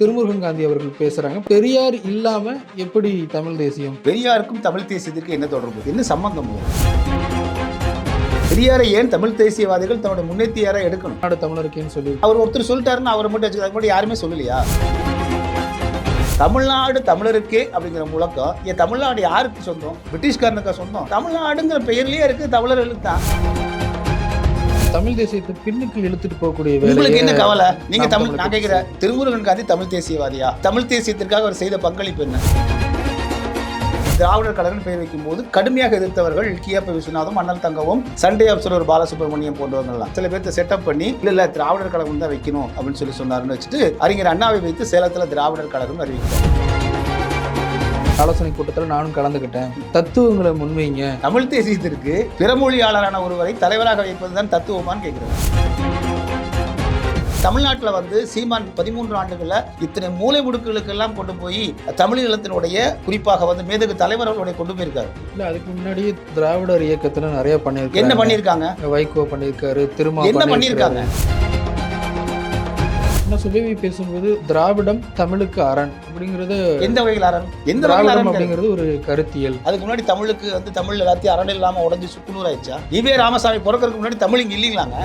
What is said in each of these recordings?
திருமுருகன் காந்தி அவர்கள் பேசுறாங்க. பெரியார் இல்லாம எப்படி தமிழ் தேசியம்? பெரியாருக்கும் தமிழ் தேசியத்துக்கு என்ன தொடர்பு? என்ன சம்பந்தம்? பெரியாரை ஏன் தமிழ் தேசியவாதிகள் தன்னோட முன்னேற்றியாரா எடுக்கணும்? நாடு தமிழருக்கேன்னு சொல்லி. அவர் ஒருத்தர் சொல்லிட்டாருன்னு அவரை மட்டும் வச்சுக்க மட்டும் யாருமே சொல்லலையா? தமிழ்நாடு தமிழருக்கே அப்படிங்கிற முழக்கம் ஏன் தமிழ்நாடு யாருக்கு சொந்தம்? பிரிட்டிஷ்காரனுக்கா சொந்தம்? தமிழ்நாடுங்கிற பெயர்லயே இருக்கு தமிழர்களுக்கு தான். தமிழ் தேசியத்தை பின்னுக்கு இழுத்துட்டு போகக்கூடிய உங்களுக்கு என்ன கவலை? நீங்க தமிழ் நான் கேட்கிறேன் திருமுருகன் காந்தி தமிழ் தேசியவாதியா? தமிழ் தேசியத்திற்காக அவர் செய்த பங்களிப்பு என்ன? திராவிடர் கழகம் பெயர் வைக்கும் போது கடுமையாக எதிர்த்தவர்கள் கியாப்ப விஸ்வநாதம் அண்ணல் தங்கவும் சண்டே அப்சர்வர் பாலசுப்ரமணியம் போன்றவங்கலாம் சில பேர்த்த செட்டப் பண்ணி இல்ல இல்ல திராவிடர் கழகம் தான் வைக்கணும் அப்படின்னு சொல்லி சொன்னாருன்னு வச்சுட்டு அறிஞர் அண்ணாவை வைத்து சேலத்துல திராவிடர் கழகம் அறிவித்தார் ஆலோசனை கூட்டத்தில் நானும் கலந்துக்கிட்டேன். தத்துவங்களை முன்வைங்க. தமிழ் தேசியத்திற்கு பிறமொழியாளரான ஒருவரை தலைவராக வைப்பதுதான் தத்துவமான்னு கேட்கிறேன் தமிழ்நாட்டில் வந்து சீமான் பதிமூன்று ஆண்டுகளில் இத்தனை மூலை முடுக்குகளுக்கெல்லாம் கொண்டு போய் தமிழ் ஈழத்தினுடைய குறிப்பாக வந்து மேதகு தலைவர் அவர்களுடைய கொண்டு போயிருக்காரு. இல்ல அதுக்கு முன்னாடி திராவிடர் இயக்கத்துல நிறைய பண்ணியிருக்காங்க என்ன பண்ணியிருக்காங்க? வைகோ பண்ணியிருக்காரு திருமா என்ன பண்ணியிருக்காங்க? என்ன சுபவி பேசும்போது திராவிடம் தமிழுக்கு அரண் அப்படிங்கிறது எந்த வகையில் அரண்? எந்த திராவிடம் அரண் அப்படிங்கிறது ஒரு கருத்தியல். அதுக்கு முன்னாடி தமிழுக்கு வந்து தமிழ் எல்லாத்தையும் அரண் இல்லாம உடஞ்சி சுக்குநூறு ஆயிடுச்சா? இவே ராமசாமி பிறக்கறதுக்கு முன்னாடி தமிழ் இங்க இல்லைங்களாங்க?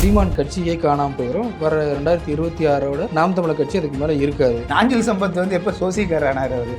சீமான் கட்சியே காணாம போயிடும் வர ரெண்டாயிரத்தி இருபத்தி ஆறோட நாம் தமிழர் கட்சி அதுக்கு மேல இருக்காது. நாஞ்சில் சம்பத் வந்து எப்ப சோசிக்காரானார் அவரு?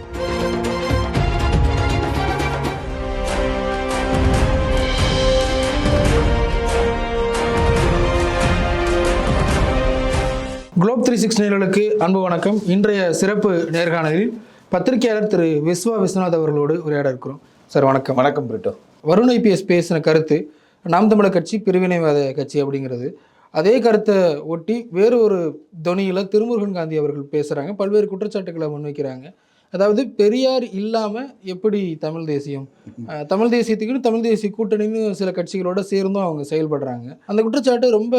குளோப் த்ரீ சிக்ஸ் நேர்களுக்கு அன்பு வணக்கம். இன்றைய சிறப்பு நேர்காணலில் பத்திரிகையாளர் திரு விஸ்வா விஸ்வநாத் அவர்களோடு உரையாட இருக்கிறோம். சார் வணக்கம். வணக்கம் பிரிட்டோ. வருண் ஐபிஎஸ் பேசின கருத்து நாம் தமிழர் கட்சி பிரிவினைவாத கட்சி அப்படிங்கிறது. அதே கருத்தை ஒட்டி வேறு ஒரு தொனியில் திருமுருகன் காந்தி அவர்கள் பேசுகிறாங்க பல்வேறு குற்றச்சாட்டுகளை முன்வைக்கிறாங்க. அதாவது பெரியார் இல்லாமல் எப்படி தமிழ் தேசியம்? தமிழ் தேசியத்துக்குன்னு தமிழ் தேசிய கூட்டணின்னு சில கட்சிகளோட சேர்ந்தும் அவங்க செயல்படுறாங்க. அந்த குற்றச்சாட்டு ரொம்ப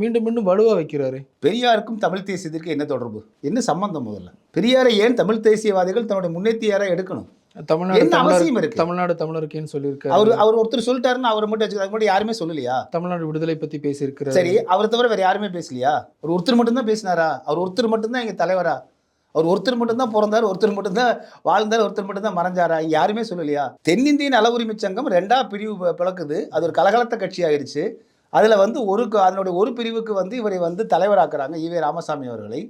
மீண்டும் மீண்டும் வலுவாக வைக்கிறாரு. பெரியாருக்கும் தமிழ் தேசியத்திற்கு என்ன தொடர்பு? என்ன சம்பந்தம் முதல்ல? பெரியாரை ஏன் தமிழ் தேசியவாதிகள் தன்னோட முன்னேற்றியாரா எடுக்கணும்? தமிழ்நாடு அவசியம் இருக்கு? தமிழ்நாடு தமிழருக்கேன்னு சொல்லியிருக்காரு. அவர் அவர் ஒருத்தர் சொல்லிட்டாருன்னு அவரை மட்டும் வச்சுக்க மட்டும் யாருமே சொல்லலையா? தமிழ்நாடு விடுதலை பற்றி பேசியிருக்கிறாரு. சரி அவரை தவிர வேற யாருமே பேசலையா? அவர் ஒருத்தர் மட்டும்தான் பேசினாரா? அவர் ஒருத்தர் மட்டும்தான் எங்க தலைவரா? அவர் ஒருத்தர் மட்டும்தான் பிறந்தார் ஒருத்தர் மட்டும்தான் வாழ்ந்தார் ஒருத்தர் மட்டும்தான் மறைஞ்சாரா? யாருமே சொல்லலையா? தென்னிந்திய நல உரிமை சங்கம் ரெண்டா பிரிவு பிளக்குது. அது ஒரு கலகலத்த கட்சி ஆயிடுச்சு அதில் வந்து ஒரு அதனுடைய ஒரு பிரிவுக்கு வந்து இவரை வந்து தலைவராக்குறாங்க ஈவே ராமசாமி அவர்களை.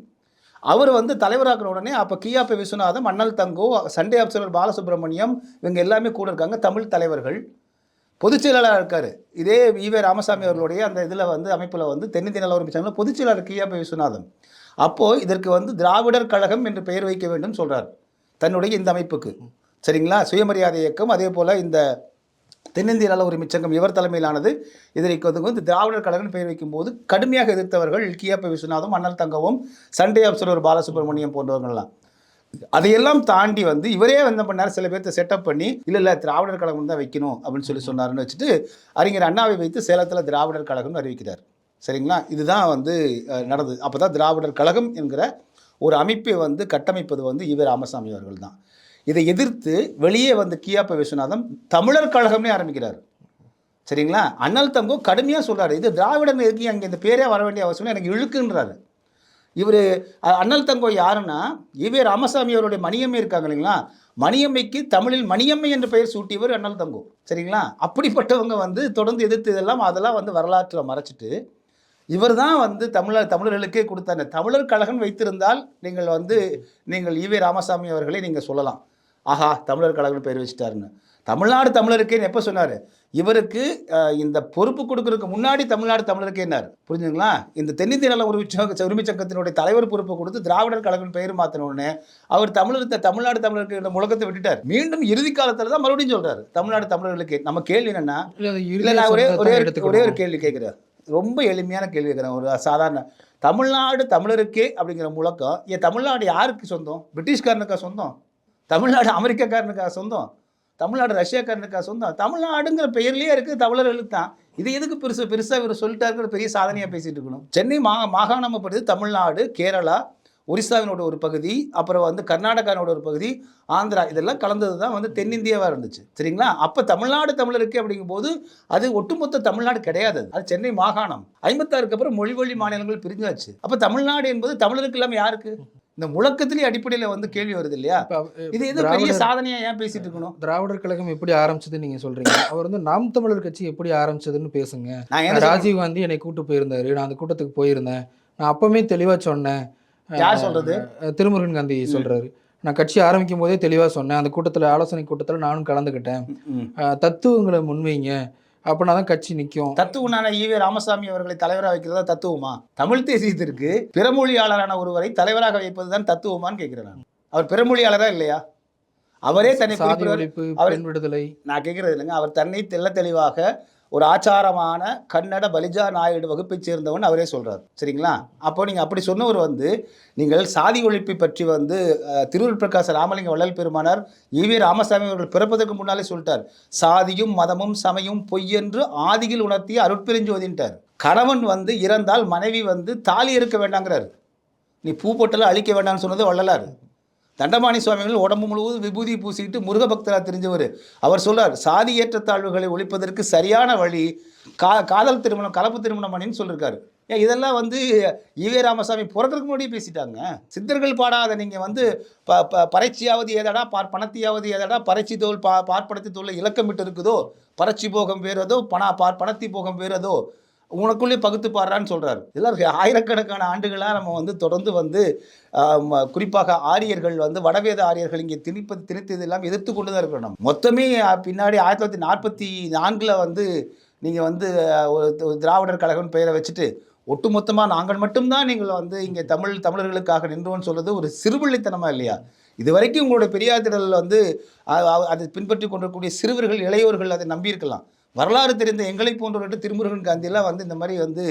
அவர் வந்து தலைவராக்குன உடனே அப்போ கியாப்ப விஸ்வநாதம் அண்ணல் தங்கோ சண்டே அப்சலர் பாலசுப்ரமணியம் இவங்க எல்லாமே கூட இருக்காங்க தமிழ் தலைவர்கள். பொதுச் செயலாளராக இருக்கார். இதே ஈவே ராமசாமி அவர்களுடைய அந்த இதில் வந்து அமைப்பில் வந்து தென்னிந்திய நல உரிமை பொதுச் செயலாளர் கியாப்ப விஸ்வநாதன். அப்போது இதற்கு வந்து திராவிடர் கழகம் என்று பெயர் வைக்க வேண்டும் சொல்கிறார் தன்னுடைய இந்த அமைப்புக்கு. சரிங்களா? சுயமரியாதை இயக்கம் அதே போல் இந்த தென்னிந்திய நல உரிமை சங்கம் இவர் தலைமையிலானது இதற்கு வந்து வந்து திராவிடர் கழகம் பெயர் வைக்கும்போது கடுமையாக எதிர்த்தவர்கள் கியாப்ப விஸ்வநாதம் அண்ணல் தங்கவும் சண்டே அப்சர்வர் பாலசுப்ரமணியம் போன்றவர்கள்லாம். அதையெல்லாம் தாண்டி வந்து இவரே வந்து என்ன பண்ணார்? சில பேர்த்த செட்டப் பண்ணி இல்லை இல்லை திராவிடர் கழகம் தான் வைக்கணும் அப்படின்னு சொல்லி சொன்னாருன்னு வச்சுட்டு அறிஞர் அண்ணாவை வைத்து சேலத்தில் திராவிடர் கழகம்னு அறிவிக்கிறார். சரிங்களா? இதுதான் வந்து நடந்தது. அப்போ தான் திராவிடர் கழகம் என்கிற ஒரு அமைப்பை வந்து கட்டமைப்பது வந்து இவர் ராமசாமி அவர்கள் தான். இதை எதிர்த்து வெளியே வந்து கியாப்ப விஸ்வநாதம் தமிழர் கழகம்னே ஆரம்பிக்கிறார். சரிங்களா? அண்ணல் தங்கோ கடுமையாக சொல்கிறார் இது திராவிடம் எதுக்கு அங்கே இந்த பேரே வர வேண்டிய அவசியம் எனக்கு இழுக்குன்றாரு. இவர் அண்ணல் தங்கோ யாருன்னா இவே ராமசாமி அவருடைய மணியம்மை இருக்காங்க இல்லைங்களா? மணியம்மைக்கு தமிழில் மணியம்மை என்ற பெயர் சூட்டியவர் அண்ணல் தங்கோ. சரிங்களா? அப்படிப்பட்டவங்க வந்து தொடர்ந்து எதிர்த்து இதெல்லாம் அதெல்லாம் வந்து வரலாற்றில் மறைச்சிட்டு இவர் தான் வந்து தமிழர் தமிழர்களுக்கே கொடுத்தாங்க தமிழர் கழகம் வைத்திருந்தால் நீங்கள் வந்து நீங்கள் ஈவே ராமசாமி அவர்களை நீங்கள் சொல்லலாம். ஆஹா தமிழர் கழகம் பெயர் வச்சுட்டாருன்னு. தமிழ்நாடு தமிழருக்கேன்னு எப்போ சொன்னார்? இவருக்கு இந்த பொறுப்பு கொடுக்கறதுக்கு முன்னாடி தமிழ்நாடு தமிழருக்கேன்னார். புரிஞ்சுங்களா இந்த தென்னிந்திய நல உரிமை சங்க உரிமை சங்கத்தினுடைய தலைவர் பொறுப்பை கொடுத்து திராவிடர் கழகம் பெயர் மாற்றின உடனே அவர் தமிழர் தமிழ்நாடு தமிழருக்கு முழக்கத்தை விட்டுட்டார். மீண்டும் இறுதி காலத்தில் தான் மறுபடியும் சொல்றாரு. தமிழ்நாடு தமிழர்களுக்கு. நம்ம கேள்வி என்னன்னா இல்ல நான் ஒரே ஒரே. ஒரே ஒரு கேள்வி கேட்குறேன். ரொம்ப எளிமையான கேள்வி கேட்குறேன். ஒரு சாதாரண தமிழ்நாடு தமிழருக்கே அப்படிங்கிற முழக்கம் ஏன் தமிழ்நாடு யாருக்கு சொந்தம்? பிரிட்டிஷ்காரனுக்கா சொந்தம்? தமிழ்நாடு அமெரிக்காக்காரனுக்கா சொந்தம்? தமிழ்நாடு ரஷ்யாக்காரனுக்கா சொந்தம் தமிழ்நாடுங்கிற பெயர்லேயே இருக்குது தமிழர்களுக்கு தான் இது எதுக்கு பெருசு பெருசாக இவர் சொல்லிட்டாருங்கிற பெரிய சாதனையாக பேசிட்டு இருக்கணும். சென்னை மா மாகாணம் தமிழ்நாடு கேரளா ஒரிசாவினோட ஒரு பகுதி அப்புறம் வந்து கர்நாடகானோட ஒரு பகுதி ஆந்திரா இதெல்லாம் கலந்தது தான் வந்து தென்னிந்தியாவாக இருந்துச்சு. சரிங்களா? அப்போ தமிழ்நாடு தமிழருக்கு அப்படிங்கும்போது அது ஒட்டுமொத்த தமிழ்நாடு கிடையாது அது. அது சென்னை மாகாணம். ஐம்பத்தாறுக்கு அப்புறம் மொழி வழி மாநிலங்கள் பிரிஞ்சாச்சு. அப்போ தமிழ்நாடு என்பது தமிழருக்கு இல்லாமல் யாருக்கு? இந்த முழக்கத்திலே அடிப்படையில் வந்து கேள்வி வருது இல்லையா இது எது பெரிய திராவிடர் சாதனையா ஏன் பேசிட்டு இருக்கணும்? திராவிடர் கழகம் எப்படி ஆரம்பிச்சதுன்னு நீங்க சொல்றீங்க. அவர் வந்து நாம் தமிழர் கட்சி எப்படி ஆரம்பிச்சதுன்னு பேசுங்க. நான்? ராஜீவ் காந்தி என்னை கூட்டு போயிருந்தாரு. நான் அந்த கூட்டத்துக்கு போயிருந்தேன். நான் அப்பவுமே தெளிவா சொன்னேன். யார் சொல்றது? அஹ் திருமுருகன் காந்தி சொல்றாரு. நான் கட்சி ஆரம்பிக்கும் போதே தெளிவா சொன்னேன். அந்த கூட்டத்துல ஆலோசனை கூட்டத்துல நானும் கலந்துக்கிட்டேன். தத்துவங்களை முன்வைங்க. அப்படின்னா தான் கட்சி நிற்கும் தத்துவனான ஈவே ராமசாமி அவர்களை தலைவராக வைக்கிறதா தத்துவமா? தமிழ் தேசியத்திற்கு பிறமொழியாளரான ஒருவரை தலைவராக வைப்பதுதான் தத்துவமான்னு கேட்கிறேன் அவர் பிறமொழியாளரா இல்லையா? அவரே தன்னை அவர் விடுதலை நான் கேட்கறது இல்லைங்க. அவர் தன்னை தெள்ள தெளிவாக ஒரு ஆச்சாரமான கன்னட பலிஜா நாயுடு வகுப்பைச் சேர்ந்தவன் அவரே சொல்கிறார் சரிங்களா? அப்போ நீங்கள் அப்படி சொன்னவர் வந்து நீங்கள் சாதி ஒழிப்பை பற்றி வந்து அஹ், திருவள்ளுவர் பிரகாச ராமலிங்க வள்ளல் பெருமானார் ஈவி ராமசாமி அவர்கள் பிறப்பதற்கு முன்னாலே சொல்லிட்டார். சாதியும் மதமும் சமயம் பொய்யென்று ஆதியில் உணர்த்திய அருட்பெருஞ்சோதின்ட்டார். கணவன் வந்து இறந்தால் மனைவி வந்து தாலி இருக்க வேண்டாங்கிறார். நீ பூ பொட்டெல்லாம் அழிக்க வேண்டாம்னு சொன்னது வள்ளலார். தண்டபாணி சுவாமிகள் உடம்பு முழுவதும் விபூதி பூசிக்கிட்டு முருகபக்தராக தெரிஞ்சவர். அவர் சொல்றார் சாதி ஏற்றத்தாழ்வுகளை ஒழிப்பதற்கு சரியான வழி கா காதல் திருமணம் கலப்பு திருமணம் பண்ணின்னு சொல்லியிருக்காரு ஏன் இதெல்லாம் வந்து ஈவே ராமசாமி பிறக்கிறதுக்கு முன்னாடி பேசிட்டாங்க. சித்தர்கள் பாடாத நீங்கள் வந்து ப ப பறைச்சியாவது ஏதடா பார் பணத்தியாவது ஏதடா பறைச்சி தோல் பா பார்ப்பனத்தி தோல் இலக்கமிட்டு இருக்குதோ? பறச்சி போகம் வேறதோ பண பார் பணத்தி போகம் வேறதோ உனக்குள்ளே பகுத்து பாடுறான்னு சொல்கிறாரு இதெல்லாம் ஆயிரக்கணக்கான ஆண்டுகளாக நம்ம வந்து தொடர்ந்து வந்து குறிப்பாக ஆரியர்கள் வந்து வடவேத ஆரியர்கள் இங்கே திணிப்பது திணித்தது எல்லாம் எதிர்த்து கொண்டு தான் இருக்கிறோம் நம்ம. மொத்தமே பின்னாடி ஆயிரத்தி தொள்ளாயிரத்தி நாற்பத்தி நான்கில் வந்து நீங்கள் வந்து ஒரு திராவிடர் கழகம் பெயரை வச்சுட்டு ஒட்டுமொத்தமாக நாங்கள் மட்டும்தான் நீங்கள் வந்து இங்கே தமிழ் தமிழர்களுக்காக நின்றோம்னு சொல்வது ஒரு சிறுபிள்ளைத்தனமாக இல்லையா? இது வரைக்கும் உங்களுடைய பெரியார் திடலில் வந்து அதை பின்பற்றி கொண்டிருக்கக்கூடிய சிறுவர்கள் இளையோர்கள் அதை நம்பியிருக்கலாம். வரலாறு தெரிந்த எங்களை போன்றவர்கிட்ட திருமுருகன் காந்தியெல்லாம் வந்து இந்த மாதிரி வந்து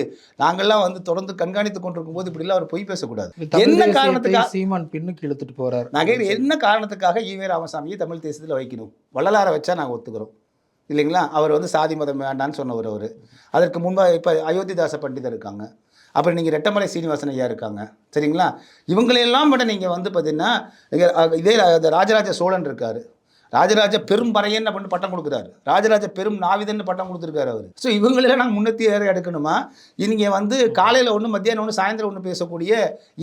நாங்கள்லாம் வந்து தொடர்ந்து கண்காணித்து கொண்டிருக்கும் போது இப்படிலாம் அவர் பொய் பேசக்கூடாது. என்ன காரணத்துக்காக சீமான் பின்னுக்கு இழுத்துட்டு போறார். கேட்குறேன் என்ன காரணத்துக்காக ஈவே ராமசாமியை தமிழ் தேசத்தில் வைக்கணும்? வள்ளலாரை வச்சா நாங்கள் ஒத்துக்கிறோம். இல்லைங்களா? அவர் வந்து சாதி மதம் வேண்டான்னு சொன்னவர் அவர். அதற்கு முன்பாக இப்போ அயோத்திதாச பண்டிதர் இருக்காங்க. அப்புறம் நீங்கள் ரெட்டமலை சீனிவாசன் ஐயா இருக்காங்க. சரிங்களா? இவங்களையெல்லாம் விட நீங்கள் வந்து பார்த்தீங்கன்னா இதே ராஜராஜ சோழன் இருக்கார். ராஜராஜ பெரும் பறையன் அப்படின்னு பட்டம் கொடுக்குறாரு. ராஜராஜ பெரும் நாவிதன்னு பட்டம் கொடுத்துருக்காரு அவர். ஸோ இவங்களெல்லாம் நாங்கள் முன்னெத்தி ஏற எடுக்கணுமா? நீங்கள் வந்து காலையில் ஒன்று மத்தியானம் ஒன்று சாயந்தரம் ஒன்று பேசக்கூடிய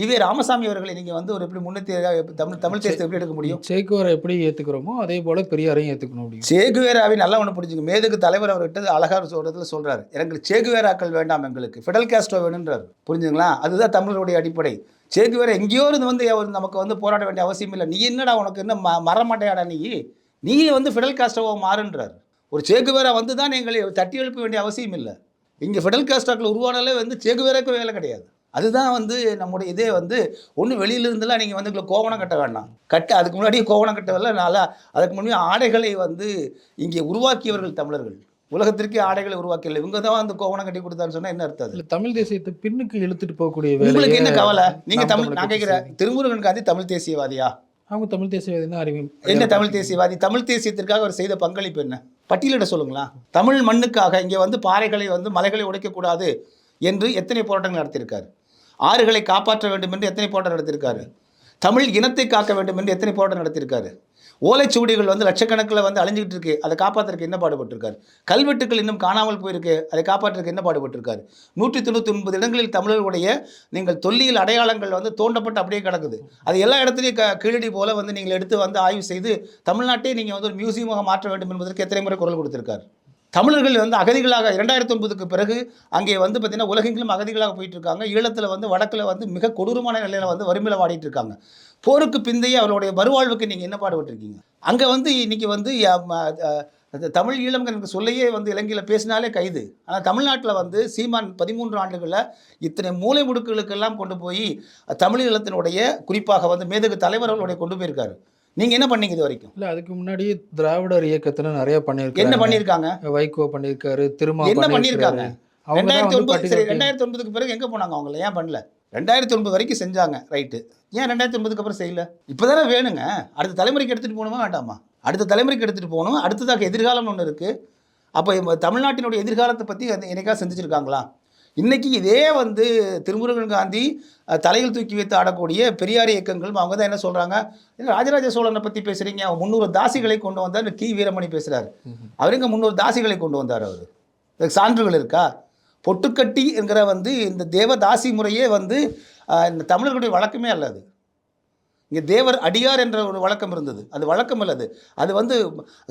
ஈவே ராமசாமி அவர்களை நீங்கள் வந்து ஒரு எப்படி முன்னெத்தி தமிழ் தமிழ் தேசத்தை எப்படி எடுக்க முடியும்? சேக்குவரை எப்படி ஏத்துக்கிறோமோ அதே போல பெரியாரையும் ஏத்துக்கணும் அப்படின்னு சேகுவேராவை நல்லா ஒன்று பிடிச்சிங்க மேதுக்கு தலைவர் அவர்கிட்ட அழகாக சொல்கிறதுல சொல்கிறாரு எங்களுக்கு சேகுவேராக்கள் வேண்டாம் எங்களுக்கு. ஃபிடல் காஸ்ட்ரோ வேணுன்றார் புரிஞ்சுங்களா? அதுதான் தமிழருடைய அடிப்படை. சேகுவேரா எங்கேயோ இருந்து வந்து அவர் நமக்கு வந்து போராட வேண்டிய அவசியம் இல்லை. நீ என்னடா உனக்கு என்ன ம மரமாட்டையாடா நீ? நீ வந்து ஃபிடல் காஸ்டோவை மாறுன்றார். ஒரு சேகுவேரா வந்து தான் எங்களை தட்டி எழுப்ப வேண்டிய அவசியம் இல்லை. இங்கே ஃபிடல் காஸ்டாக்கில் உருவானாலே வந்து சேகுவேராக்கு வேலை கிடையாது. அதுதான் வந்து நம்முடைய இதே வந்து ஒன்றும் வெளியிலிருந்துலாம் நீங்கள் வந்து இதில் கோவணம் கட்ட வேண்டாம். கட்ட அதுக்கு முன்னாடியே கோவணம் கட்டவில்லை நல்லா அதுக்கு முன்னாடி ஆடைகளை வந்து இங்கே உருவாக்கியவர்கள் தமிழர்கள். உலகத்திற்கே ஆடைகளை உருவாக்கல இவங்க தான் வந்து கோவணம் கட்டி கொடுத்தான்னு சொன்னா என்ன அர்த்தம் இல்ல தமிழ் தேசியத்தை பின்னுக்கு இழுத்துட்டு போகக்கூடிய உங்களுக்கு என்ன கவலை? நீங்க தமிழ் நான் கேட்கிறேன் திருமுருகன் காந்தி தமிழ் தேசியவாதியா? அவங்க தமிழ் தேசியவாதி தான் அறிவி. என்ன தமிழ் தேசியவாதி? தமிழ் தேசியத்திற்காக அவர் செய்த பங்களிப்பு என்ன? பட்டியலிட சொல்லுங்களா தமிழ் மண்ணுக்காக இங்கே வந்து பாறைகளை வந்து மலைகளை உடைக்கக்கூடாது என்று எத்தனை போராட்டங்கள் நடத்தியிருக்காரு? ஆறுகளை காப்பாற்ற வேண்டும் என்று எத்தனை போராட்டம் நடத்தியிருக்காரு? தமிழ் இனத்தை காக்க வேண்டும் என்று எத்தனை போராட்டம் நடத்தியிருக்காரு? ஓலைச்சுவடிகள் வந்து லட்சக்கணக்கில் வந்து அழிஞ்சிக்கிட்டு இருக்கு. அதை காப்பாற்றுறதுக்கு என்ன பாடுபட்டிருக்காரு? கல்வெட்டுகள் இன்னும் காணாமல் போயிருக்கு. அதை காப்பாற்றுறதுக்கு என்ன பாடுபட்டிருக்காரு? நூற்றி தொண்ணூற்றி ஒன்பது இடங்களில் தமிழர்களுடைய நீங்கள் தொல்லியல் அடையாளங்கள் வந்து தோண்டப்பட்டு அப்படியே கிடக்குது. அது எல்லா இடத்துலையும் க கீழடி போல வந்து நீங்கள் எடுத்து வந்து ஆய்வு செய்து தமிழ்நாட்டை நீங்கள் வந்து ஒரு மியூசியமாக மாற்ற வேண்டும் என்பதற்கு எத்தனை முறை குரல் கொடுத்திருக்காரு? தமிழர்கள் வந்து அகதிகளாக இரண்டாயிரத்தி ஒன்பதுக்கு பிறகு அங்கே வந்து பார்த்திங்கன்னா உலகெங்கிலும் அகதிகளாக போயிட்டு இருக்காங்க. ஈழத்தில் வந்து வடக்கில் வந்து மிக கொடூரமான நிலையில் வந்து வறுமையில் வாடிட்டு இருக்காங்க. போருக்கு பிந்தைய அவருடைய வருவாழ்வுக்கு நீங்கள் என்ன பாடுபட்டிருக்கீங்க? அங்கே வந்து இன்னைக்கு வந்து தமிழ் ஈழம்ங்கிற எனக்கு சொல்லையே வந்து இலங்கையில் பேசினாலே கைது. ஆனால் தமிழ்நாட்டில் வந்து சீமான் பதிமூன்று ஆண்டுகளில் இத்தனை மூலை முடுக்குகளுக்கெல்லாம் கொண்டு போய் தமிழ் ஈழத்தினுடைய குறிப்பாக வந்து மேதகு தலைவர்களுடைய கொண்டு போயிருக்காரு. நீங்கள் என்ன பண்ணீங்க இது வரைக்கும்? இல்ல அதுக்கு முன்னாடி திராவிடர் இயக்கத்துல நிறைய என்ன பண்ணிருக்காங்க பண்ணியிருக்காங்க? வைகோ பண்ணிருக்காரு திருமா என்ன பண்ணியிருக்காங்க? ரெண்டாயிரத்தி ஒன்பது ரெண்டாயிரத்தி ஒன்பதுக்கு பிறகு எங்கே போனாங்க அவங்கள? ஏன் பண்ணல? ரெண்டாயிரத்தி ஒன்பது வரைக்கும் செஞ்சாங்க ரைட்டு ஏன் ரெண்டாயிரத்தி ஒன்பதுக்கு அப்புறம் செய்யல? இப்போ தானே வேணுங்க. அடுத்த தலைமுறைக்கு எடுத்துகிட்டு போகணுமா வேண்டாமா? அடுத்த தலைமுறைக்கு எடுத்துகிட்டு போகணும். அடுத்ததாக எதிர்காலம் ஒன்று இருக்குது அப்போ தமிழ்நாட்டினுடைய எதிர்காலத்தை பற்றி என்னைக்கா சிந்திச்சிருக்காங்களா? இன்னைக்கு இதே வந்து திருமுருகன் காந்தி தலையில் தூக்கி வைத்து ஆடக்கூடிய பெரியார் இயக்கங்களும் அவங்க தான் என்ன சொல்றாங்க? "இல்ல, ராஜராஜ சோழனை பத்தி பேசுறீங்க. அவர் முந்நூறு தாசிகளை கொண்டு வந்தார். கி. வீரமணி பேசுறாரு. அவர் எங்க முந்நூறு தாசிகளை கொண்டு வந்தார் அவர்? சான்றுகள் இருக்கா? பொட்டுக்கட்டி என்கிற வந்து இந்த தேவதாசி முறையே வந்து இந்த தமிழர்களுடைய வழக்கமே அல்லது இங்கே தேவர் அடியார் என்ற ஒரு வழக்கம் இருந்தது. அது வழக்கம் அல்லது அது. வந்து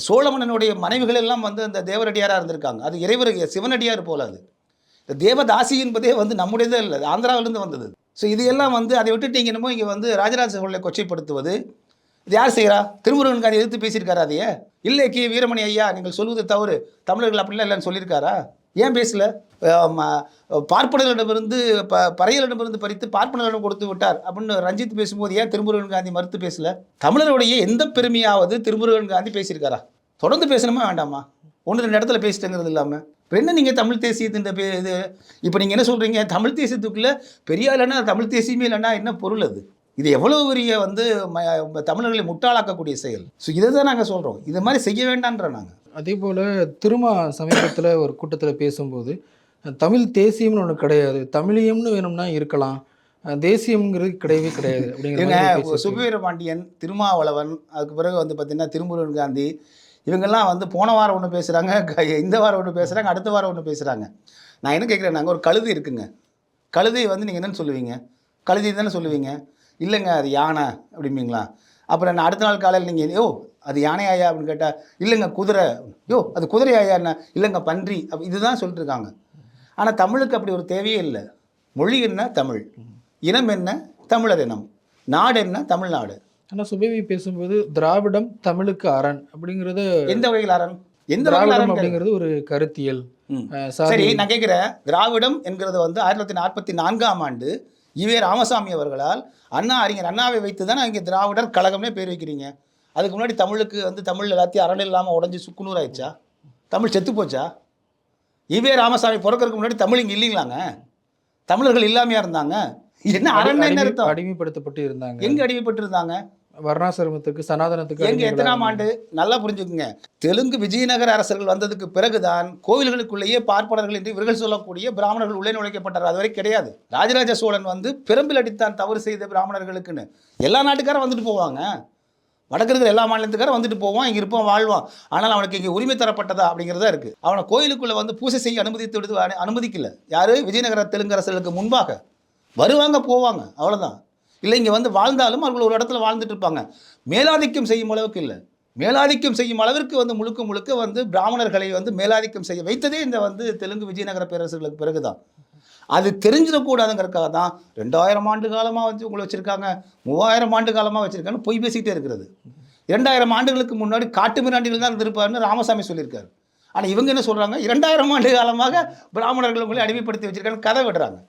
சோழமன்னனுடைய மனைவிகள் எல்லாம் வந்து அந்த தேவரடியாராக இருந்திருக்காங்க. அது இறைவர் சிவனடியார் போல அது. இந்த தேவதாசி என்பதே வந்து நம்முடையதே இல்லை ஆந்திராவிலேருந்து வந்தது. ஸோ இது எல்லாம் வந்து அதை விட்டுட்டு இங்கே என்னமோ இங்கே வந்து ராஜராஜ சோழனை கொச்சைப்படுத்துவது. இது யார் செய்கிறா திருமுருகன் காந்தி எதிர்த்து பேசியிருக்காரா அதையே? இல்லை கே வீரமணி ஐயா நீங்கள் சொல்வது தவறு. தமிழர்கள் அப்படிலாம் இல்லைன்னு சொல்லியிருக்காரா? ஏன் பேசல? பார்ப்பனர்களிடமிருந்து ப பறையலிடமிருந்து பறித்து பார்ப்பனர்களிடம் கொடுத்து விட்டார் அப்படின்னு ரஞ்சித் பேசும்போது ஏன் திருமுருகன் காந்தி மறுத்து பேசல? தமிழருடைய எந்த பெருமையாவது திருமுருகன் காந்தி பேசியிருக்காரா? தொடர்ந்து பேசணுமா வேண்டாமா? ஒன்று ரெண்டு இடத்துல பேசிட்டேங்கிறது இல்லாமல் இப்போ என்ன நீங்கள் தமிழ் தேசியத்தின் பே இது இப்போ நீங்கள் என்ன சொல்கிறீங்க தமிழ் தேசியத்துக்குள்ளே பெரியா இல்லைன்னா தமிழ் தேசியமே இல்லைன்னா என்ன பொருள் அது? இது எவ்வளோ பெரிய வந்து தமிழர்களை முட்டாளாக்கக்கூடிய செயல். ஸோ இதை தான் நாங்கள் சொல்கிறோம் இது மாதிரி செய்ய வேண்டான்ற நாங்கள் அதே போல் திருமா சமீபத்தில் ஒரு கூட்டத்தில் பேசும்போது தமிழ் தேசியம்னு ஒன்று கிடையாது. தமிழியம்னு வேணும்னா இருக்கலாம். தேசியம்ங்கிறது கிடையவே கிடையாது. அப்படிங்கிற. சுபவீர பாண்டியன் திருமாவளவன் அதுக்கு பிறகு வந்து பார்த்திங்கன்னா திருமுருகன் காந்தி இவங்கெல்லாம் வந்து போன வாரம் ஒன்று பேசுகிறாங்க இந்த வாரம் ஒன்று பேசுகிறாங்க அடுத்த வாரம் ஒன்று பேசுகிறாங்க நான் என்ன கேட்குறேன் நாங்கள் ஒரு கழுதை இருக்குங்க. கழுதை வந்து நீங்கள் என்னன்னு சொல்லுவீங்க? கழுதை தானே சொல்லுவீங்க? இல்லைங்க அது யானை அப்படிம்பீங்களா? அப்புறம் நான் அடுத்த நாள் காலையில் நீங்கள் யோ அது யானை ஆயா அப்படின்னு கேட்டால் இல்லைங்க குதிரை. யோ அது குதிரை ஆயா என்ன? இல்லைங்க பன்றி. அப்ப இதுதான் சொல்லிட்டு இருக்காங்க ஆனால் தமிழுக்கு அப்படி ஒரு தேவையே இல்லை. மொழி என்ன? தமிழ். இனம் என்ன? தமிழர் இனம். நாடு என்ன? தமிழ்நாடு. ஆனா சுபேவி பேசும்போது திராவிடம் தமிழுக்கு அரண் அப்படிங்கிறது எந்த வகையில் அரண்? எந்த திராவிடம் அரண் அப்படிங்கிறது ஒரு கருத்தியல். சரி நான் கேட்குறேன் திராவிடம் என்கிறது வந்து ஆயிரத்தி தொள்ளாயிரத்தி நாற்பத்தி நான்காம் ஆண்டு ஈவே ராமசாமி அவர்களால் அண்ணா அறிஞர் அண்ணாவை வைத்து தான் இங்கே திராவிடர் கழகம்னே பேர் வைக்கிறீங்க. அதுக்கு முன்னாடி தமிழுக்கு வந்து தமிழ் எல்லாத்தையும் அரண் இல்லாமல் உடஞ்சி சுக்குநூறு ஆயிடுச்சா? தமிழ் செத்து போச்சா? ஈவே ராமசாமி பிறக்கறதுக்கு முன்னாடி தமிழ் இங்கே இல்லைங்களாங்க? தமிழர்கள் இல்லாமையா இருந்தாங்க? என்ன அரண் என்ன அர்த்தம்? அடிமைப்படுத்தப்பட்டு இருந்தாங்க. எங்க அடிமைப்பட்டு இருந்தாங்க வர்ணாசிரமத்துக்கு சனாதனத்துக்கு எங்க எத்தனாம் ஆண்டு? நல்லா புரிஞ்சுக்குங்க. தெலுங்கு விஜயநகர அரசர்கள் வந்ததுக்கு பிறகுதான் கோவில்களுக்குள்ளேயே பார்ப்பனர்கள் என்று இவர்கள் சொல்லக்கூடிய பிராமணர்கள் உள்ளே நுழைக்கப்பட்டார் அதுவரை கிடையாது. ராஜராஜ சோழன் வந்து பெரும்பில் அடித்தான் தவறு செய்த பிராமணர்களுக்குன்னு. எல்லா நாட்டுக்காரும் வந்துட்டு போவாங்க. வடக்கு இருக்கிற எல்லா மாநிலத்துக்காரும் வந்துட்டு போவான் இங்கே இருப்பான் வாழ்வான். ஆனால் அவனுக்கு இங்கே உரிமை தரப்பட்டதா அப்படிங்கிறதா இருக்குது அவனை கோயிலுக்குள்ளே வந்து பூஜை செய்ய அனுமதித்து விடுது அனுமதிக்கல. யார்? விஜயநகர தெலுங்கரசர்களுக்கு முன்பாக. வருவாங்க போவாங்க அவ்வளோதான் இல்லை இங்கே வந்து வாழ்ந்தாலும் அவர்கள் ஒரு இடத்துல வாழ்ந்துட்டு இருப்பாங்க. மேலாதிக்கம் செய்யும் அளவுக்கு இல்லை. மேலாதிக்கம் செய்யும் அளவிற்கு வந்து முழுக்க முழுக்க வந்து பிராமணர்களை வந்து மேலாதிக்கம் செய்ய வைத்ததே இந்த வந்து தெலுங்கு விஜயநகர பேரரசுகளுக்கு பிறகுதான். அது தெரிஞ்சிடக்கூடாதுங்கிறக்காக தான் ரெண்டாயிரம் ஆண்டு காலமாக வந்து உங்களை வச்சுருக்காங்க மூவாயிரம் ஆண்டு காலமாக வச்சுருக்காங்க பொய் பேசிக்கிட்டே இருக்கிறது. இரண்டாயிரம் ஆண்டுகளுக்கு முன்னாடி காட்டு மிராண்டிகள் தான் இருந்திருப்பாருன்னு ராமசாமி சொல்லியிருக்காரு. ஆனால் இவங்க என்ன சொல்கிறாங்க இரண்டாயிரம் ஆண்டு காலமாக பிராமணர்கள் உங்களை அடிமைப்படுத்தி வச்சிருக்காங்க கதை விடுறாங்க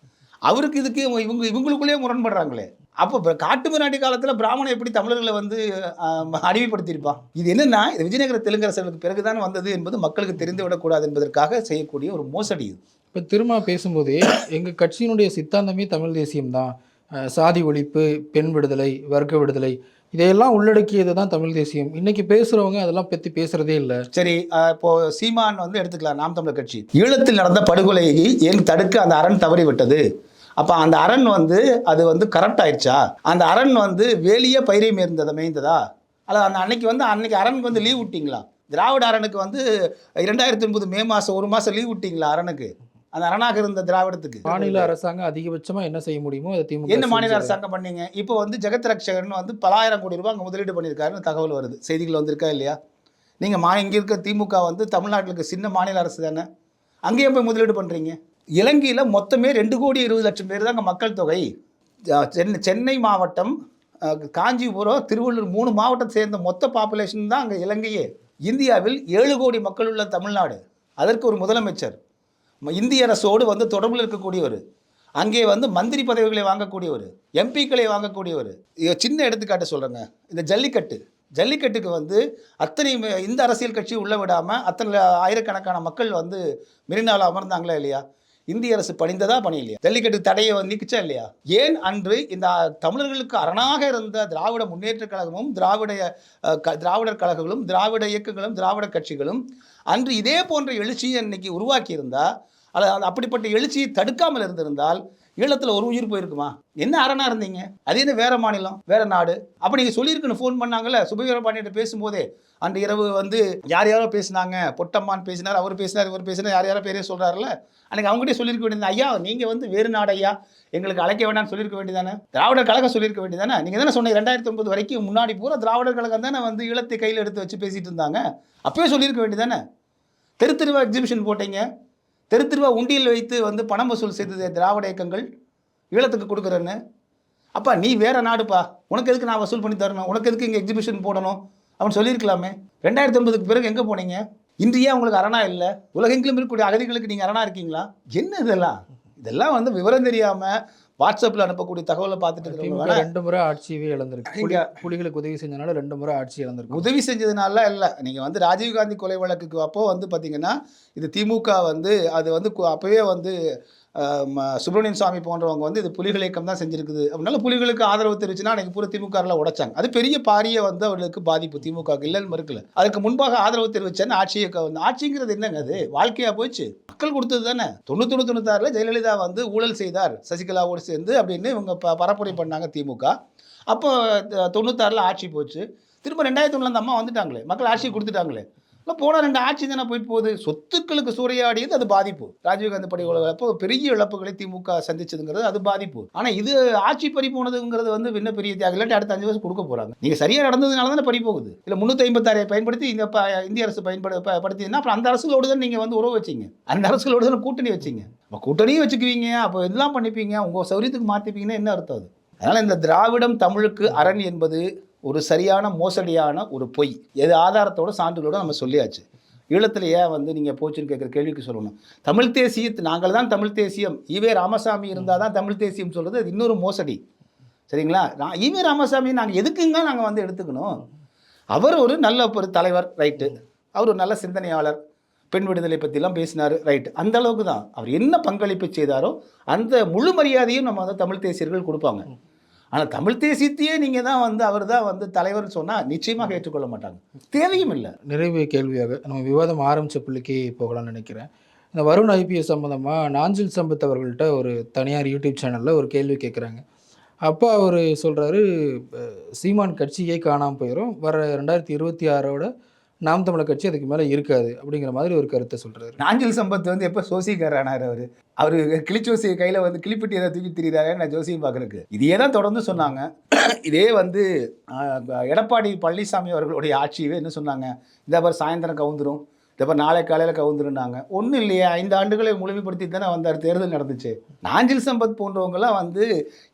அவருக்கு இதுக்கு இவங்க- இவங்களுக்குள்ளேயே முரண்படுறாங்களே. அப்போ காட்டு மிராண்டி காலத்தில் பிராமணன் எப்படி தமிழர்களை வந்து ஆம், அடிமைப்படுத்தியிருப்பான்? இது என்னென்னா இது விஜயநகர தெலுங்கரசர்களுக்கு பிறகுதான் வந்தது என்பது மக்களுக்கு தெரிந்து விடக்கூடாது என்பதற்காக செய்யக்கூடிய ஒரு மோசடி இது. இப்போ திரும்ப பேசும்போதே எங்கள் கட்சியினுடைய சித்தாந்தமே தமிழ் தேசியம்தான். தான் சாதி ஒழிப்பு பெண் விடுதலை வர்க்க விடுதலை இதையெல்லாம் உள்ளடக்கியது தான் தமிழ் தேசியம். இன்னைக்கு பேசுகிறவங்க அதெல்லாம் பற்றி பேசுகிறதே இல்லை. சரி இப்போ சீமான் வந்து எடுத்துக்கலாம் நாம் தமிழர் கட்சி. ஈழத்தில் நடந்த படுகொலையை ஏன் தடுக்க அந்த அரண் தவறி விட்டது? அப்போ அந்த அரண் வந்து அது வந்து கரெக்ட் ஆயிடுச்சா? அந்த அரண் வந்து வேலிய பயிரை மேய்ந்ததா மேய்ந்ததா? அல்ல அந்த அன்னைக்கு வந்து அன்னைக்கு அரணுக்கு வந்து லீவ் விட்டீங்களா? திராவிட அரணுக்கு வந்து இரண்டாயிரத்தி ஒன்பது மே மாதம் ஒரு மாதம் லீவ் விட்டீங்களா அரணுக்கு? அந்த அரணாக இருந்த திராவிடத்துக்கு. மாநில அரசாங்கம் அதிகபட்சமாக என்ன செய்ய முடியுமோ அதை திமுக என்ன மாநில. அரசாங்கம் பண்ணீங்க? இப்போ வந்து ஜெகத் ரக்ஷகன் வந்து பலாயிரம் கோடி ரூபாய் அங்கே முதலீடு பண்ணியிருக்காருன்னு தகவல் வருது. செய்திகள் வந்திருக்கா இல்லையா? நீங்கள் மா இங்கே இருக்க திமுக வந்து தமிழ்நாட்டில் இருக்க சின்ன மாநில அரசு தானே? அங்கேயே போய் முதலீடு பண்ணுறீங்க இலங்கையில் மொத்தமே ரெண்டு கோடி இருபது லட்சம் பேர் தான் அங்கே மக்கள் தொகை. சென்னை சென்னை மாவட்டம் காஞ்சிபுரம் திருவள்ளூர் மூணு மாவட்டத்தை சேர்ந்த மொத்த பாப்புலேஷன் தான் அங்கே இலங்கையே. இந்தியாவில் ஏழு கோடி மக்கள் உள்ள தமிழ்நாடு. அதற்கு ஒரு முதலமைச்சர். இந்திய அரசோடு வந்து தொடர்பில் இருக்கக்கூடியவர். அங்கே வந்து மந்திரி பதவிகளை வாங்கக்கூடியவர் எம்பிக்களை வாங்கக்கூடியவர். சின்ன எடுத்துக்காட்டு சொல்கிறேங்க இந்த ஜல்லிக்கட்டு. ஜல்லிக்கட்டுக்கு வந்து அத்தனை இந்த அரசியல் கட்சி உள்ள விடாமல் அத்தனை ஆயிரக்கணக்கான மக்கள் வந்து மெரினாவில் அமர்ந்தாங்களா இல்லையா? இந்திய அரசு பணிந்ததா பணியிலையா? ஜல்லிக்கட்டு தடையை நீக்கிச்சா இல்லையா? ஏன் அன்று இந்த தமிழர்களுக்கு அரணாக இருந்த திராவிட முன்னேற்ற கழகமும் திராவிட க- திராவிடர் கழகங்களும் திராவிட இயக்கங்களும் திராவிட கட்சிகளும் அன்று இதே போன்ற எழுச்சியை இன்னைக்கு உருவாக்கியிருந்தால் அது அது அப்படிப்பட்ட எழுச்சியை தடுக்காமல் இருந்திருந்தால் ஈழத்தில் ஒரு உயிர் போயிருக்குமா? என்ன அரணா இருந்தீங்க? அது என்ன வேற மாநிலம் வேற நாடு? அப்போ நீங்கள் சொல்லியிருக்குன்னு ஃபோன் பண்ணாங்கல்ல? சுபவீரபாண்டியிட்ட பேசும்போதே. அந்த இரவு வந்து யார் யாரோ பேசினாங்க பொட்டம்மான் பேசினார் அவர் பேசினார் இவர் பேசினார் யார் யாரோ பேரே சொல்கிறாருல்ல அன்றைக்கி அவங்ககிட்ட சொல்லியிருக்க வேண்டியது ஐயா நீங்கள் வந்து வேறு நாடு ஐயா எங்களுக்கு அழைக்க வேண்டாம்னு சொல்லியிருக்க வேண்டியதானே திராவிடர் கழகம் சொல்லியிருக்க வேண்டியதானே நீங்கள் தானே சொன்னீங்க ரெண்டாயிரத்தி ஒன்பது வரைக்கும் முன்னாடி பூரா திராவிடர் கழகம் தானே வந்து ஈழத்தை கையில் எடுத்து வச்சு பேசிகிட்டு இருந்தாங்க. அப்போயே சொல்லியிருக்க வேண்டியதானே தெரு தெருவா எக்ஸிபிஷன் போட்டீங்க. தெரு தெருவா உண்டியல் வைத்து வந்து பணம் வசூல் செய்தது திராவிட இயக்கங்கள் ஈழத்துக்கு கொடுக்குறேன்னு. அப்பா நீ வேற நாடுப்பா. உனக்கு எதுக்கு நான் வசூல் பண்ணி தரணும்? உனக்கு எதுக்கு இங்கே எக்ஸிபிஷன் போடணும்? அவன் சொல்லியிருக்கலாமே. ரெண்டாயிரத்தி ஒன்பதுக்கு பிறகு எங்கே போனீங்க? இன்றையே உங்களுக்கு அரணா இல்லை? உலகெங்கிலும் இருக்கக்கூடிய அகதிகளுக்கு நீங்கள் அரணா இருக்கீங்களா? என்ன இதெல்லாம்? இதெல்லாம் வந்து விவரம் தெரியாமல் வாட்ஸ்அப்பில் அனுப்பக்கூடிய தகவலை பார்த்துட்டு இருக்கிறவங்க ரெண்டு முறை ஆட்சியவே இழந்திருக்கு. புலி புலிகளுக்கு உதவி செஞ்சனால ரெண்டு முறை ஆட்சி இழந்திருக்கு. உதவி செஞ்சதுனால இல்லை. நீங்கள் வந்து ராஜீவ்காந்தி கொலை வழக்குக்கு அப்போ வந்து பார்த்தீங்கன்னா இது திமுக வந்து அது வந்து அப்போவே வந்து சுப்பிரமணியன் சுவாமி போன்றவங்க வந்து இது புலிகள் இயக்கம் தான் செஞ்சிருக்குது. அப்படினால புலிகளுக்கு ஆதரவு தெரிவிச்சுன்னா அன்றைக்கி பூரா திமுகவில் உடைச்சாங்க. அது பெரிய பாரிய வந்து அவர்களுக்கு பாதிப்பு திமுக இல்லைன்னு மறுக்கல. அதுக்கு முன்பாக ஆதரவு தெரிவிச்சேன்னு ஆட்சியை வந்து ஆட்சிங்கிறது என்னங்க அது? வாழ்க்கையாக போச்சு மக்கள் கொடுத்தது தானே. தொண்ணூத்தொன்று தொண்ணூத்தாறில் ஜெயலலிதா வந்து ஊழல் செய்தார். சசிகலாவோடு சேர்ந்து அப்படின்னு இவங்க ப பரப்புரை பண்ணாங்க திமுக. அப்போ த- தொண்ணூத்தாறில் ஆட்சி போச்சு. திரும்ப ரெண்டாயிரத்தி ஒன்றில் அந்த அம்மா வந்துட்டாங்களே. மக்கள் ஆட்சி கொடுத்துட்டாங்களே. இல்லை போன ரெண்டு ஆட்சி தானே போயிட்டு போகுது. சொத்துக்களுக்கு சூறையாடியது அது பாதிப்பு. ராஜீவ்காந்தி படை அப்போ பெரிய இழப்புகளை திமுக சந்திச்சதுங்கிறது அது பாதிப்பு. ஆனால் இது ஆட்சி பறி போனதுங்கிறது வந்து இன்னும் பெரிய தியாகம்? இல்லாட்டி அடுத்த அஞ்சு வருஷம் கொடுக்க போகிறாங்க நீங்கள் சரியாக நடந்ததுனால தானே பறி போகுது. இல்லை முந்நூற்றி ஐம்பத்தாறை பயன்படுத்தி இந்த ப- இந்திய அரசு பயன்படு ப- படுத்தினா அப்புறம் அந்த அரசுகளோடு தான் நீங்கள் வந்து உறவு வச்சிங்க. அந்த அரசுகளோடு தான் கூட்டணி வச்சீங்க. அப்போ கூட்டணியும் வச்சுக்குவீங்க. அப்போ இதெல்லாம் பண்ணிப்பீங்க. உங்கள் சௌரியத்துக்கு மாற்றிப்பீங்கன்னா என்ன அர்த்தம் அது? அதனால் இந்த திராவிடம் தமிழுக்கு அரண் என்பது ஒரு சரியான மோசடியான ஒரு பொய். எது ஆதாரத்தோட சான்றுகளோட நம்ம சொல்லியாச்சு. ஈழத்தில் ஏன் வந்து நீங்கள் போச்சுன்னு கேட்குற கேள்விக்கு சொல்லணும். தமிழ் தேசியத்து நாங்கள் தான் தமிழ் தேசியம். ஈவே ராமசாமி இருந்தால் தான் தமிழ் தேசியம் சொல்கிறது அது இன்னொரு மோசடி. சரிங்களா? நான் ஈவே ராமசாமி நாங்கள் எதுக்குங்க நாங்கள் வந்து எடுத்துக்கணும்? அவர் ஒரு நல்ல ஒரு தலைவர் ரைட்டு. அவர் ஒரு நல்ல சிந்தனையாளர். பெண் விடுதலை பற்றிலாம் பேசினார் ரைட் அந்த அளவுக்கு தான். அவர் என்ன பங்களிப்பு செய்தாரோ அந்த முழு மரியாதையும் நம்ம வந்து தமிழ் தேசியர்கள் கொடுப்பாங்க. ஆனால் தமிழ் தேசியத்தையே நீங்கள் தான் வந்து அவர் தான் வந்து தலைவர்னு சொன்னால் நிச்சயமாக ஏற்றுக்கொள்ள மாட்டாங்க. தேவையும் இல்லை. நிறைவு கேள்வியாக நம்ம விவாதம் ஆரம்பித்த புள்ளிக்கு போகலாம்னு நினைக்கிறேன். இந்த வருண் ஐபிஎஸ் சம்மந்தமாக நாஞ்சில் சம்பத் அவர்கள்ட்ட ஒரு தனியார் யூடியூப் சேனலில் ஒரு கேள்வி கேட்குறாங்க அப்போ அவர் சொல்கிறாரு சீமான் கட்சியே காணாமல் போயிடும் வர ரெண்டாயிரத்தி இருபத்தி ஆறோட நாம் தமிழர் கட்சி அதுக்கு மேலே இருக்காது அப்படிங்கிற மாதிரி ஒரு கருத்தை சொல்கிறாரு நாஞ்சில் சம்பத் வந்து எப்போ சோசிக்காரானார் அவர்? அவர் கிளிச்சோசியை கையில் வந்து கிளிப்பட்டி ஏதாவது தூக்கி திரியிறாரு நான் ஜோசியம் பார்க்குறக்கு இதையே தான் தொடர்ந்து சொன்னாங்க. இதே வந்து எடப்பாடி பழனிசாமி அவர்களுடைய ஆட்சியவே என்ன சொன்னாங்க? இந்த பார் சாயந்தரம் கவுந்துரும் இந்த பார் நாளை காலையில் கவுந்துருந்தாங்க ஒன்றும் இல்லையா ஐந்து ஆண்டுகளை முழுமைப்படுத்தி தானே வந்தார் தேர்தல் நடந்துச்சு. நாஞ்சில் சம்பத் போன்றவங்கலாம் வந்து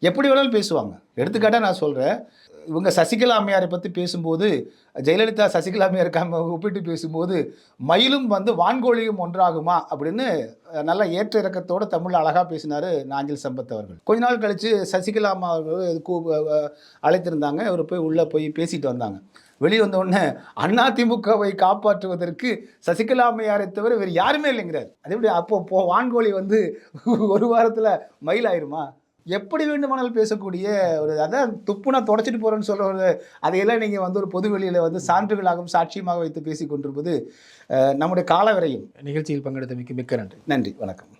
எப்படி வேணாலும் பேசுவாங்க. எடுத்துக்காட்டாக நான் சொல்கிறேன் இவங்க சசிகலா அம்மையாரை பற்றி பேசும்போது ஜெயலலிதா சசிகலா அம்மையார் ஒப்பிட்டு பேசும்போது மயிலும் வந்து வான்கோழியும் ஒன்றாகுமா அப்படின்னு நல்ல ஏற்ற இறக்கத்தோடு தமிழ் அழகாக பேசினார் நாஞ்சில் சம்பத் அவர்கள். கொஞ்ச நாள் கழித்து சசிகலா அம்மா அவர்கள் கூ அழைத்திருந்தாங்க. அவர் போய் உள்ளே போய் பேசிட்டு வந்தாங்க. வெளியே வந்தோடனே அதிமுகவை காப்பாற்றுவதற்கு சசிகலா அம்மையாரை தவிர வேறு யாருமே இல்லைங்கிறார். அதே எப்படி அப்போ போ வான்கோழி வந்து ஒரு வாரத்தில் மயில் ஆயிருமா எப்படி வேண்டுமானாலும் பேசக்கூடிய ஒரு அதான் துப்புனா தொடச்சிட்டு போகிறேன்னு சொல்ற ஒரு அதையெல்லாம் நீங்கள் வந்து ஒரு பொது வெளியில் வந்து சான்றுகளாகவும் சாட்சியமாக வைத்து பேசி கொண்டிருப்பது நம்முடைய கால விரையும் நிகழ்ச்சியில் பங்கெடுத்தமைக்கு மிக்க நன்றி. நன்றி வணக்கம்.